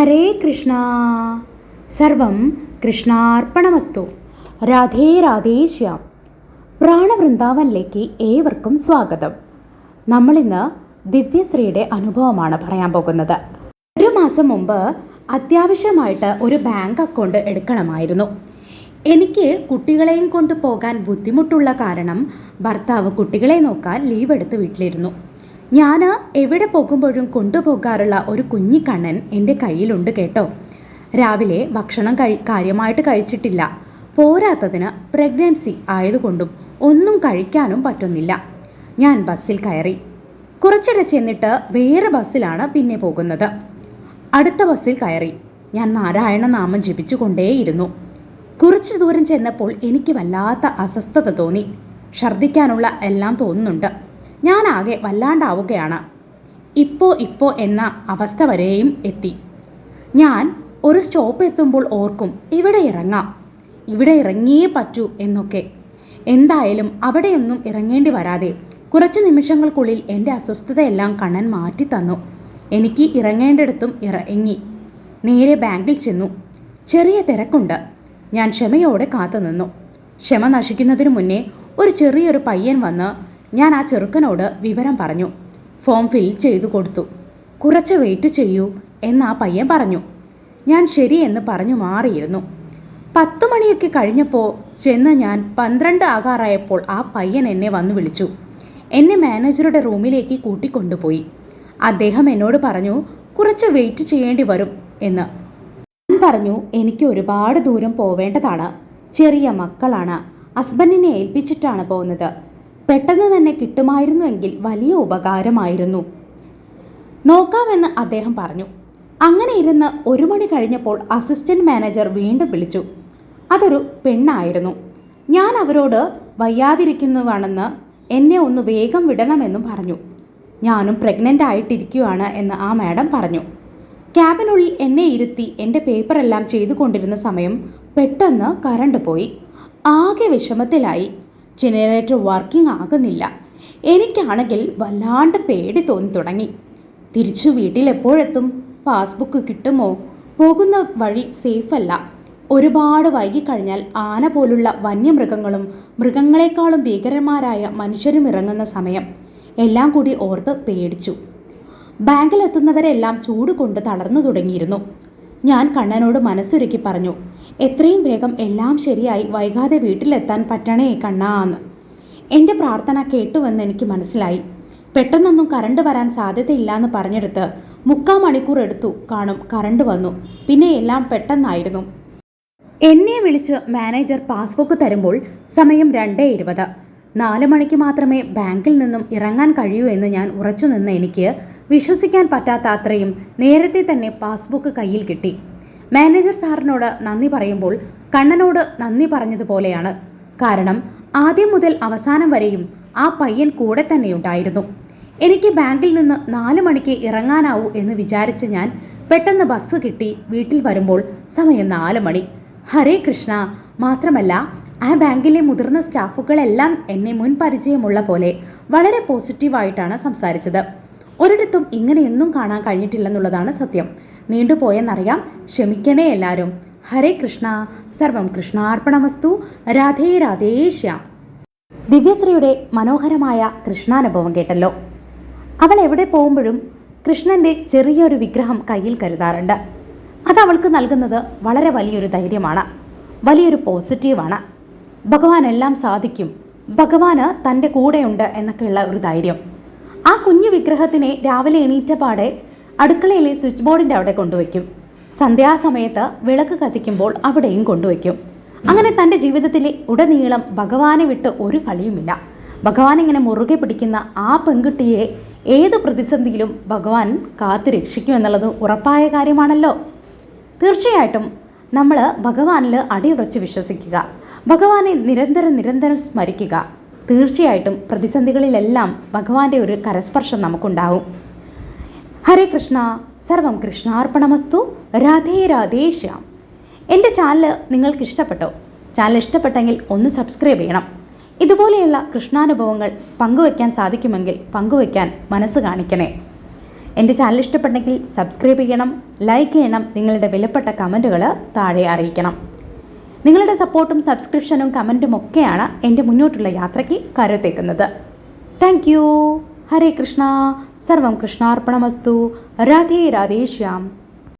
ഹരേ കൃഷ്ണ. സർവം കൃഷ്ണാർപ്പണമസ്തു. രാധേ രാധേ ശ്യാം. പ്രാണവൃന്ദാവനിലേക്ക് ഏവർക്കും സ്വാഗതം. നമ്മളിന്ന് ദിവ്യശ്രീയുടെ അനുഭവമാണ് പറയാൻ പോകുന്നത്. ഒരു മാസം മുമ്പ് അത്യാവശ്യമായിട്ട് ഒരു ബാങ്ക് അക്കൗണ്ട് എടുക്കണമായിരുന്നു. എനിക്ക് കുട്ടികളെയും കൊണ്ട് പോകാൻ ബുദ്ധിമുട്ടുള്ള കാരണം ഭർത്താവ് കുട്ടികളെ നോക്കാൻ ലീവ് എടുത്ത് വീട്ടിലിരുന്നു. ഞാൻ എവിടെ പോകുമ്പോഴും കൊണ്ടുപോകാറുള്ള ഒരു കുഞ്ഞിക്കണ്ണൻ എന്റെ കയ്യിലുണ്ട് കേട്ടോ. രാവിലെ ഭക്ഷണം കഴി കാര്യമായിട്ട് കഴിച്ചിട്ടില്ല. പോരാത്തതിന് പ്രഗ്നൻസി ആയതുകൊണ്ടും ഒന്നും കഴിക്കാനും പറ്റുന്നില്ല. ഞാൻ ബസ്സിൽ കയറി. കുറച്ചിടെ ചെന്നിട്ട് വേറെ ബസ്സിലാണ് പിന്നെ പോകുന്നത്. അടുത്ത ബസ്സിൽ കയറി. ഞാൻ നാരായണ നാമം ജപിച്ചുകൊണ്ടേയിരുന്നു. കുറച്ചു ദൂരം ചെന്നപ്പോൾ എനിക്ക് വല്ലാത്ത അസ്വസ്ഥത തോന്നി. ഛർദ്ദിക്കാനുള്ള എല്ലാം തോന്നുന്നുണ്ട്. ഞാനാകെ വല്ലാണ്ടാവുകയാണ്. ഇപ്പോ ഇപ്പോ എന്ന അവസ്ഥ വരെയും എത്തി. ഞാൻ ഒരു സ്റ്റോപ്പ് എത്തുമ്പോൾ ഓർക്കും ഇവിടെ ഇറങ്ങാം. ഇവിടെ ഇറങ്ങിയേ പറ്റൂ എന്നൊക്കെ. എന്തായാലും അവിടെയൊന്നും ഇറങ്ങേണ്ടി വരാതെ കുറച്ച് നിമിഷങ്ങൾക്കുള്ളിൽ എന്റെ അസ്വസ്ഥതയെല്ലാം കണ്ണൻ മാറ്റി തന്നു. എനിക്ക് ഇറങ്ങേണ്ടിടത്തും ഇറങ്ങി നേരെ ബാങ്കിൽ ചെന്നു. ചെറിയ തിരക്കുണ്ട്. ഞാൻ ക്ഷമയോടെ കാത്തുനിന്നു. ക്ഷമ നശിക്കുന്നതിനു മുന്നേ ഒരു ചെറിയൊരു പയ്യൻ വന്ന് ഞാൻ ആ ചെറുക്കനോട് വിവരം പറഞ്ഞു. ഫോം ഫിൽ ചെയ്തു കൊടുത്തു. കുറച്ച് വെയിറ്റ് ചെയ്യൂ എന്ന് ആ പയ്യൻ പറഞ്ഞു. ഞാൻ ശരിയെന്ന് പറഞ്ഞു മാറിയിരുന്നു. പത്തു മണിയൊക്കെ കഴിഞ്ഞപ്പോൾ ചെന്ന് ഞാൻ പന്ത്രണ്ട് ആകാറായപ്പോൾ ആ പയ്യൻ എന്നെ വന്നു വിളിച്ചു. എന്നെ മാനേജറുടെ റൂമിലേക്ക് കൂട്ടിക്കൊണ്ടുപോയി. അദ്ദേഹം എന്നോട് പറഞ്ഞു കുറച്ച് വെയിറ്റ് ചെയ്യേണ്ടി വരും എന്ന്. ഞാൻ പറഞ്ഞു എനിക്ക് ഒരുപാട് ദൂരം പോവേണ്ടതാണ്. ചെറിയ മക്കളാണ്. ഹസ്ബൻഡിനെ ഏൽപ്പിച്ചിട്ടാണ് പോകുന്നത്. പെട്ടെന്ന് തന്നെ കിട്ടുമായിരുന്നുവെങ്കിൽ വലിയ ഉപകാരമായിരുന്നു. നോക്കാമെന്ന് അദ്ദേഹം പറഞ്ഞു. അങ്ങനെ ഇരുന്ന് ഒരു മണി കഴിഞ്ഞപ്പോൾ അസിസ്റ്റന്റ് മാനേജർ വീണ്ടും വിളിച്ചു. അതൊരു പെണ്ണായിരുന്നു. ഞാൻ അവരോട് വയ്യാതിരിക്കുന്നതാണെന്ന് എന്നെ ഒന്ന് വേഗം വിടണമെന്നും പറഞ്ഞു. ഞാനും പ്രഗ്നന്റ് ആയിട്ടിരിക്കുകയാണ് എന്ന് ആ മാഡം പറഞ്ഞു. ക്യാബിനുള്ളിൽ എന്നെ ഇരുത്തി എന്റെ പേപ്പറെല്ലാം ചെയ്തു കൊണ്ടിരുന്ന സമയം പെട്ടെന്ന് കറണ്ട് പോയി. ആകെ വിഷമത്തിലായി. ജനറേറ്റർ വർക്കിംഗ് ആകുന്നില്ല. എനിക്കാണെങ്കിൽ വല്ലാണ്ട് പേടി തോന്നി തുടങ്ങി. തിരിച്ചു വീട്ടിൽ എപ്പോഴെത്തും പാസ്ബുക്ക് കിട്ടുമോ? പോകുന്ന വഴി സേഫല്ല ഒരുപാട് വൈകിക്കഴിഞ്ഞാൽ ആന പോലുള്ള വന്യമൃഗങ്ങളും മൃഗങ്ങളെക്കാളും ഭീകരന്മാരായ മനുഷ്യരും ഇറങ്ങുന്ന സമയം. എല്ലാം കൂടി ഓർത്ത് പേടിച്ചു. ബാങ്കിലെത്തുന്നവരെല്ലാം ചൂട് കൊണ്ട് തളർന്നു തുടങ്ങിയിരുന്നു. ഞാൻ കണ്ണനോട് മനസ്സുരുക്കി പറഞ്ഞു എത്രയും വേഗം എല്ലാം ശരിയായി വൈകാതെ വീട്ടിലെത്താൻ പറ്റണേ കണ്ണാന്ന്. എന്റെ പ്രാർത്ഥന കേട്ടുവെന്ന് എനിക്ക് മനസ്സിലായി. പെട്ടെന്നൊന്നും കറണ്ട് വരാൻ സാധ്യതയില്ലാന്ന് പറഞ്ഞെടുത്ത് മുക്കാൽ മണിക്കൂർ എടുത്തു കാണും കറണ്ട് വന്നു. പിന്നെ എല്ലാം പെട്ടെന്നായിരുന്നു. എന്നെ വിളിച്ച് മാനേജർ പാസ്ബുക്ക് തരുമ്പോൾ സമയം രണ്ടേ ഇരുപത്. നാല് മണിക്ക് മാത്രമേ ബാങ്കിൽ നിന്നും ഇറങ്ങാൻ കഴിയൂ എന്ന് ഞാൻ ഉറച്ചു നിന്ന് എനിക്ക് വിശ്വസിക്കാൻ പറ്റാത്ത അത്രയും നേരത്തെ തന്നെ പാസ്ബുക്ക് കയ്യിൽ കിട്ടി. മാനേജർ സാറിനോട് നന്ദി പറയുമ്പോൾ കണ്ണനോട് നന്ദി പറഞ്ഞതുപോലെയാണ്. കാരണം ആദ്യം മുതൽ അവസാനം വരെയും ആ പയ്യൻ കൂടെ തന്നെയുണ്ടായിരുന്നു എനിക്ക് ബാങ്കിൽ നിന്ന് നാല് മണിക്ക് ഇറങ്ങാനാവൂ എന്ന് വിചാരിച്ച് ഞാൻ പെട്ടെന്ന് ബസ് കിട്ടി വീട്ടിൽ വരുമ്പോൾ സമയം നാല് മണി. ഹരേ കൃഷ്ണ. മാത്രമല്ല ആ ബാങ്കിലെ മുതിർന്ന സ്റ്റാഫുകളെല്ലാം എന്നെ മുൻ പരിചയമുള്ള പോലെ വളരെ പോസിറ്റീവായിട്ടാണ് സംസാരിച്ചത്. ഒരിടത്തും ഇങ്ങനെയൊന്നും കാണാൻ കഴിഞ്ഞിട്ടില്ലെന്നുള്ളതാണ് സത്യം. നീണ്ടുപോയെന്നറിയാം ക്ഷമിക്കണേ എല്ലാവരും ഹരേ കൃഷ്ണ. സർവം കൃഷ്ണാർപ്പണമസ്തു. രാധേ രാധേ രാധേശ്യ ദിവ്യശ്രീയുടെ മനോഹരമായ കൃഷ്ണാനുഭവം കേട്ടല്ലോ. അവൾ എവിടെ പോകുമ്പോഴും കൃഷ്ണന്റെ ചെറിയൊരു വിഗ്രഹം കയ്യിൽ കരുതാറുണ്ട്. അത് അവൾക്ക് നൽകുന്നത് വളരെ വലിയൊരു ധൈര്യമാണ്. വലിയൊരു പോസിറ്റീവാണ്. ഭഗവാൻ എല്ലാം സാധിക്കും. ഭഗവാന് തന്റെ കൂടെയുണ്ട് എന്നൊക്കെയുള്ള ഒരു ധൈര്യം. ആ കുഞ്ഞു വിഗ്രഹത്തിനെ രാവിലെ എണീറ്റ പാടെ അടുക്കളയിലെ സ്വിച്ച് ബോർഡിന്റെ അവിടെ കൊണ്ടുവയ്ക്കും. സന്ധ്യാസമയത്ത് വിളക്ക് കത്തിക്കുമ്പോൾ അവിടെയും കൊണ്ടുവയ്ക്കും. അങ്ങനെ തന്റെ ജീവിതത്തിലെ ഉടനീളം ഭഗവാനെ വിട്ട് ഒരു കളിയുമില്ല. ഭഗവാൻ ഇങ്ങനെ മുറുകെ പിടിക്കുന്ന ആ പെൺകുട്ടിയെ ഏത് പ്രതിസന്ധിയിലും ഭഗവാൻ കാത്തു രക്ഷിക്കും എന്നുള്ളത് ഉറപ്പായ കാര്യമാണല്ലോ. തീർച്ചയായിട്ടും നമ്മൾ ഭഗവാനിൽ അടിയുറച്ച് വിശ്വസിക്കുക. ഭഗവാനെ നിരന്തരം നിരന്തരം സ്മരിക്കുക. തീർച്ചയായിട്ടും പ്രതിസന്ധികളിലെല്ലാം ഭഗവാന്റെ ഒരു കരസ്പർശം നമുക്കുണ്ടാവും. ഹരേ കൃഷ്ണ. സർവം കൃഷ്ണാർപ്പണമസ്തു. രാധേ രാധേ ശ്യാം. എന്റെ ചാനൽ നിങ്ങൾക്ക് ഇഷ്ടപ്പെട്ടോ? ചാനൽ ഇഷ്ടപ്പെട്ടെങ്കിൽ ഒന്ന് സബ്സ്ക്രൈബ് ചെയ്യണം. ഇതുപോലെയുള്ള കൃഷ്ണാനുഭവങ്ങൾ പങ്കുവയ്ക്കാൻ സാധിക്കുമെങ്കിൽ പങ്കുവയ്ക്കാൻ മനസ്സ് കാണിക്കണേ. എന്റെ ചാനൽ ഇഷ്ടപ്പെട്ടെങ്കിൽ സബ്സ്ക്രൈബ് ചെയ്യണം ലൈക്ക് ചെയ്യണം നിങ്ങളുടെ വിലപ്പെട്ട കമന്റുകൾ താഴെ അറിയിക്കണം. നിങ്ങളുടെ സപ്പോർട്ടും സബ്സ്ക്രിപ്ഷനും കമന്റും ഒക്കെയാണ് എന്റെ മുന്നോട്ടുള്ള യാത്രയ്ക്ക് കരുത്തേക്കുന്നത്. Thank you Hare Krishna. സർവം കൃഷ്ണാർപ്പണമസ്തു. രാധേ രാധേശ്യാം